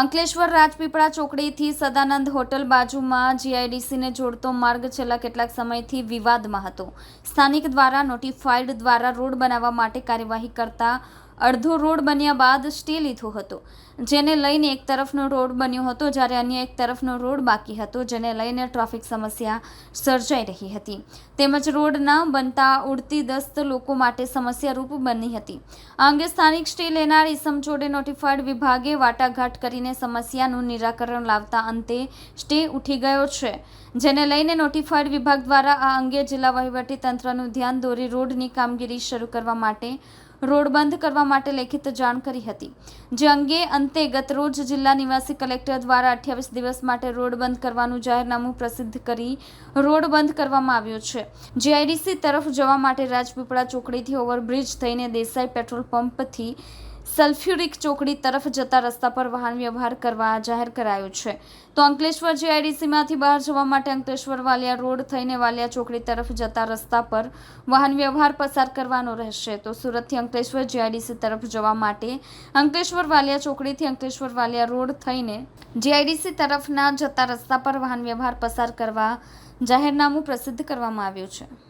અંકલેશ્વર રાજપીપળા ચોકડીથી સદાનંદ હોટલ બાજુમાં જીઆઈડીસીને જોડતો માર્ગ છેલ્લા કેટલાક સમયથી વિવાદમાં હતો. સ્થાનિક દ્વારા નોટિફાઈડ દ્વારા રોડ બનાવવા માટે કાર્યવાહી કરતા અડધો રોડ બન્યા બાદ સ્ટે લીધો હતો, જેને લઈને એક તરફનો રોડ બન્યો હતો, જ્યારે અન્ય એક તરફનો રોડ બાકી હતો, જેને લઈને ટ્રાફિક સમસ્યા સર્જાઈ રહી હતી. તેમજ રોડ ન બનતા ઉડતી દસ્ત લોકો માટે સમસ્યારૂપ બની હતી. આ અંગે સ્થાનિક સ્ટે લેનાર ઇસમ જોડે નોટિફાઈડ વિભાગે વાટાઘાટ કરીને સમસ્યાનું નિરાકરણ લાવતા અંતે સ્ટે ઉઠી ગયો છે, જેને લઈને નોટિફાઈડ વિભાગ દ્વારા આ અંગે જિલ્લા વહીવટી તંત્રનું ધ્યાન દોરી રોડની કામગીરી શરૂ કરવા માટે રોડ બંધ કરવા માટે લેખિત જાણ કરી હતી. જે અંગે અંતે ગતરોજ જિલ્લા નિવાસી કલેક્ટર દ્વારા અઠ્યાવીસ દિવસ માટે રોડ બંધ કરવાનું જાહેરનામું પ્રસિદ્ધ કરી રોડ બંધ કરવામાં આવ્યો છે. જીઆઈડીસી તરફ જવા માટે રાજપીપળા ચોકડીથી ઓવરબ્રિજ થઈને દેસાઈ પેટ્રોલ પંપથી સલ્ફ્યુરિક ચોકડી તરફ જતા રસ્તા પર વાહન વ્યવહાર કરવા જાહેર કરાયું છે. તો અંકલેશ્વર જીઆઈડીસીમાંથી બહાર જવા માટે અંકલેશ્વર વાલિયા રોડ થઈને વાલિયા ચોકડી તરફ જતા રસ્તા પર વાહન વ્યવહાર પસાર કરવાનો રહેશે. તો સુરતથી અંકલેશ્વર જીઆઈડીસી તરફ જવા માટે અંકલેશ્વર વાલિયા ચોકડીથી અંકલેશ્વર વાલિયા રોડ થઈને જીઆઈડીસી તરફના જતા રસ્તા પર વાહન વ્યવહાર પસાર કરવા જાહેરનામું પ્રસિદ્ધ કરવામાં આવ્યું છે.